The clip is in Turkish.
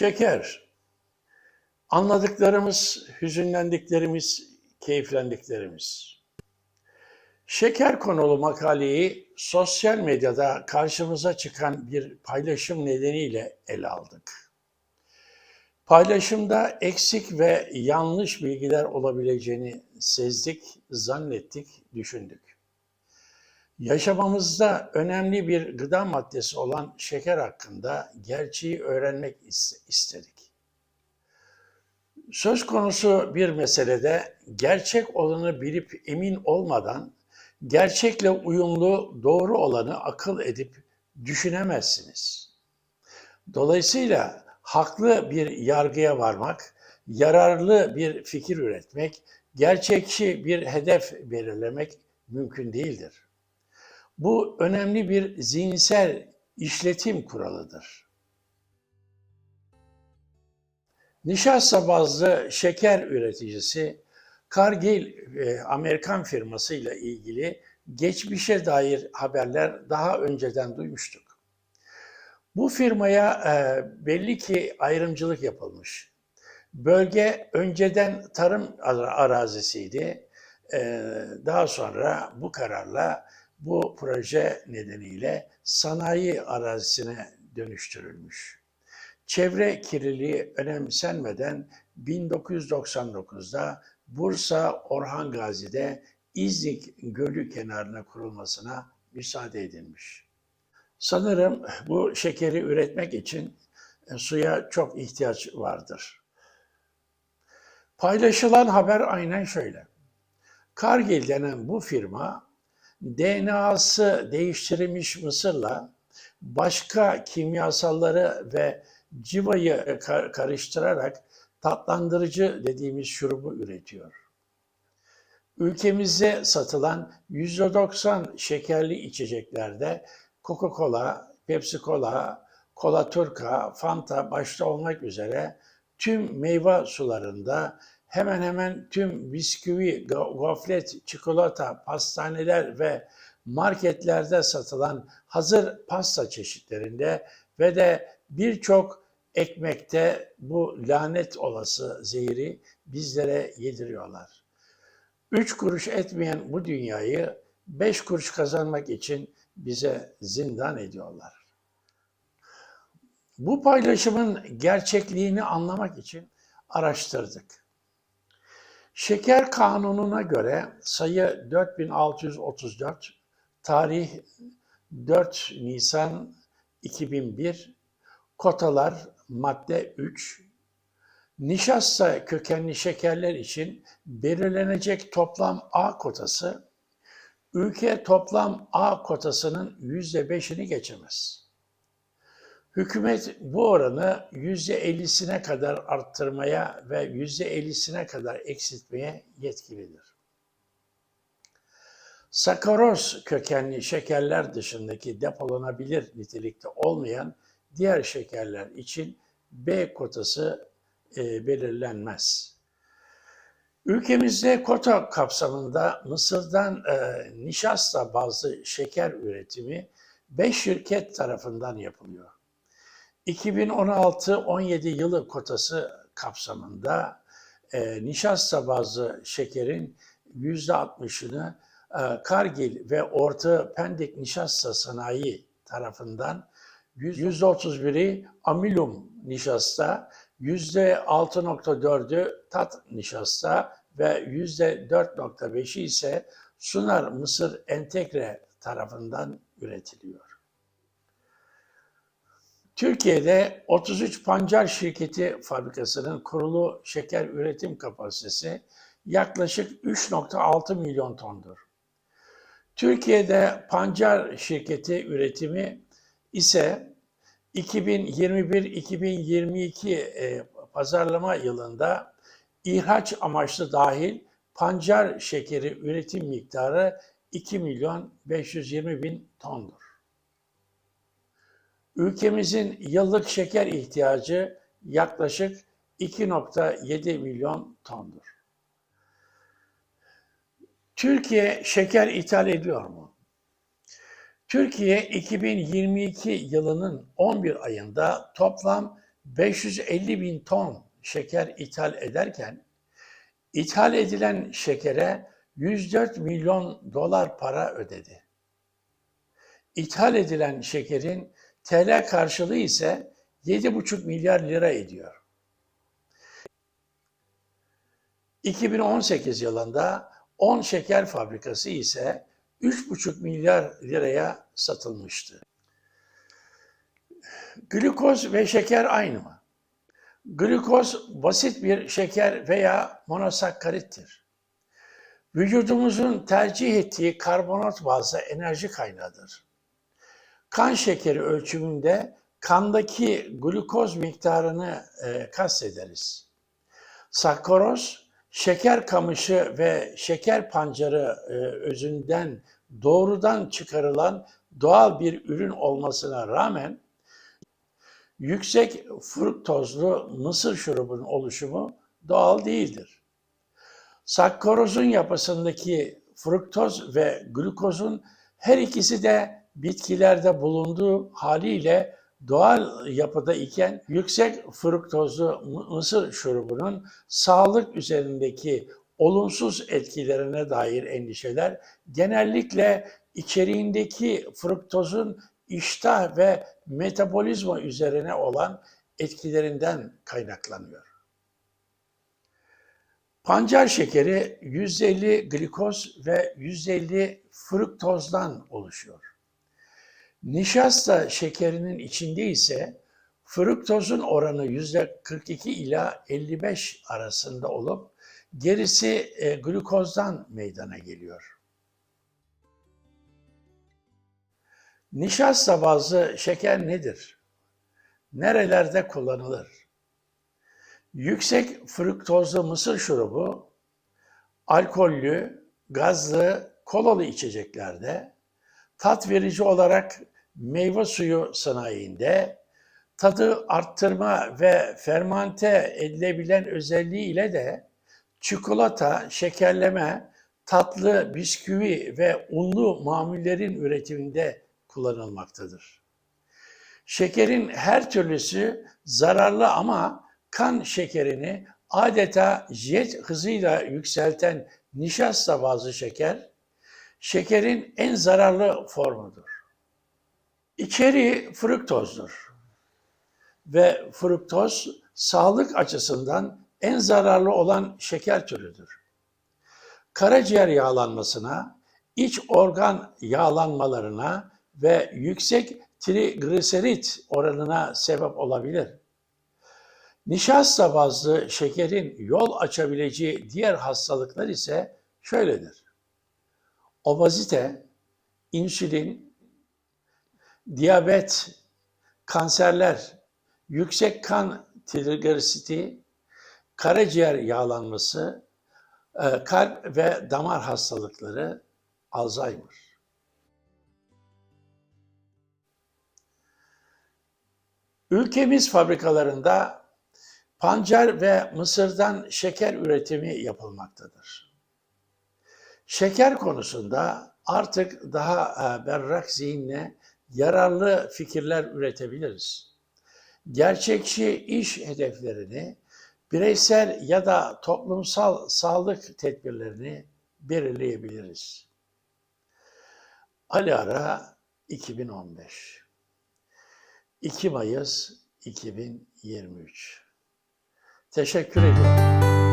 Şeker. Anladıklarımız, hüzünlendiklerimiz, keyiflendiklerimiz. Şeker konulu makaleyi sosyal medyada karşımıza çıkan bir paylaşım nedeniyle ele aldık. Paylaşımda eksik ve yanlış bilgiler olabileceğini sezdik, zannettik, düşündük. Yaşamamızda önemli bir gıda maddesi olan şeker hakkında gerçeği öğrenmek is- istedik. Söz konusu bir meselede gerçek olanı bilip emin olmadan gerçekle uyumlu doğru olanı akıl edip düşünemezsiniz. Dolayısıyla haklı bir yargıya varmak, yararlı bir fikir üretmek, gerçekçi bir hedef belirlemek mümkün değildir. Bu önemli bir zihinsel işletim kuralıdır. Nişasta bazlı şeker üreticisi Cargill e, Amerikan firması ile ilgili geçmişe dair haberler daha önceden duymuştuk. Bu firmaya e, belli ki ayrımcılık yapılmış. Bölge önceden tarım ara- arazisiydi. E, daha sonra bu kararla bu proje nedeniyle sanayi arazisine dönüştürülmüş. Çevre kirliliği önemsenmeden 1999'da Bursa Orhan Gazi'de İznik Gölü kenarına kurulmasına müsaade edilmiş. Sanırım bu şekeri üretmek için e, suya çok ihtiyaç vardır. Paylaşılan haber aynen şöyle. Cargill denen bu firma DNA'sı değiştirilmiş mısırla başka kimyasalları ve civayı ka- karıştırarak tatlandırıcı dediğimiz şurubu üretiyor. Ülkemizde satılan %90 şekerli içeceklerde Coca-Cola, Pepsi-Cola, Cola Turca, Fanta başta olmak üzere tüm meyve sularında hemen hemen tüm bisküvi, gofret, çikolata, pastaneler ve marketlerde satılan hazır pasta çeşitlerinde ve de birçok ekmekte bu lanet olası zehri bizlere yediriyorlar. Üç kuruş etmeyen bu dünyayı beş kuruş kazanmak için bize zindan ediyorlar. Bu paylaşımın gerçekliğini anlamak için araştırdık. Şeker kanununa göre sayı 4634, tarih 4 Nisan 2001, kotalar madde 3, nişasta kökenli şekerler için belirlenecek toplam A kotası, ülke toplam A kotasının %5'ini geçemez. Hükümet bu oranı %50'sine kadar arttırmaya ve %50'sine kadar eksiltmeye yetkilidir. Sakaroz kökenli şekerler dışındaki depolanabilir nitelikte olmayan diğer şekerler için B kotası e, belirlenmez. Ülkemizde kota kapsamında Mısır'dan e, nişasta bazlı şeker üretimi 5 şirket tarafından yapılıyor. 2016-17 yılı kotası kapsamında e, nişasta bazlı şekerin %60'ını e, Kargil ve Orta Pendik Nişasta Sanayi tarafından %31'i amilum nişasta, %6.4'ü tat nişasta ve %4.5'i ise Sunar Mısır Entegre tarafından üretiliyor. Türkiye'de 33 pancar şirketi fabrikasının kurulu şeker üretim kapasitesi yaklaşık 3.6 milyon tondur. Türkiye'de pancar şirketi üretimi ise 2021-2022 e, pazarlama yılında ihraç amaçlı dahil pancar şekeri üretim miktarı 2 milyon 520 bin tondur. Ülkemizin yıllık şeker ihtiyacı yaklaşık 2.7 milyon tondur. Türkiye şeker ithal ediyor mu? Türkiye 2022 yılının 11 ayında toplam 550 bin ton şeker ithal ederken ithal edilen şekere 104 milyon dolar para ödedi. İthal edilen şekerin TL karşılığı ise 7,5 milyar lira ediyor. 2018 yılında 10 şeker fabrikası ise 3,5 milyar liraya satılmıştı. Glükoz ve şeker aynı mı? Glükoz basit bir şeker veya monosakkarittir. Vücudumuzun tercih ettiği karbonat bazlı enerji kaynağıdır. Kan şekeri ölçümünde kandaki glukoz miktarını e, kastederiz. Sakkaroz, şeker kamışı ve şeker pancarı e, özünden doğrudan çıkarılan doğal bir ürün olmasına rağmen yüksek fruktozlu mısır şurubunun oluşumu doğal değildir. Sakkarozun yapısındaki fruktoz ve glukozun her ikisi de bitkilerde bulunduğu haliyle doğal yapıda iken yüksek fruktozlu mısır şurubunun sağlık üzerindeki olumsuz etkilerine dair endişeler genellikle içeriğindeki fruktozun iştah ve metabolizma üzerine olan etkilerinden kaynaklanıyor. Pancar şekeri 150 glikoz ve 150 fruktozdan oluşuyor. Nişasta şekerinin içinde ise fruktozun oranı %42 ila 55 arasında olup gerisi e, glukozdan meydana geliyor. Nişasta bazlı şeker nedir? Nerelerde kullanılır? Yüksek fruktozlu mısır şurubu, alkollü, gazlı, kolalı içeceklerde, tat verici olarak meyve suyu sanayinde, tadı arttırma ve fermante edilebilen özelliğiyle de çikolata, şekerleme, tatlı, bisküvi ve unlu mamullerin üretiminde kullanılmaktadır. Şekerin her türlüsü zararlı ama kan şekerini adeta jet hızıyla yükselten nişasta bazlı şeker, şekerin en zararlı formudur. İçeriği fruktozdur ve fruktoz sağlık açısından en zararlı olan şeker türüdür. Karaciğer yağlanmasına, iç organ yağlanmalarına ve yüksek trigliserit oranına sebep olabilir. Nişasta bazlı şekerin yol açabileceği diğer hastalıklar ise şöyledir. Obezite, insülin, diyabet, kanserler, yüksek kan trigliseriti, karaciğer yağlanması, e, kalp ve damar hastalıkları, Alzheimer. Ülkemiz fabrikalarında pancar ve mısırdan şeker üretimi yapılmaktadır. Şeker konusunda artık daha e, berrak zihinle yararlı fikirler üretebiliriz. Gerçekçi iş hedeflerini, bireysel ya da toplumsal sağlık tedbirlerini belirleyebiliriz. Ali Ara 2015 2 Mayıs 2023 Teşekkür ediyorum.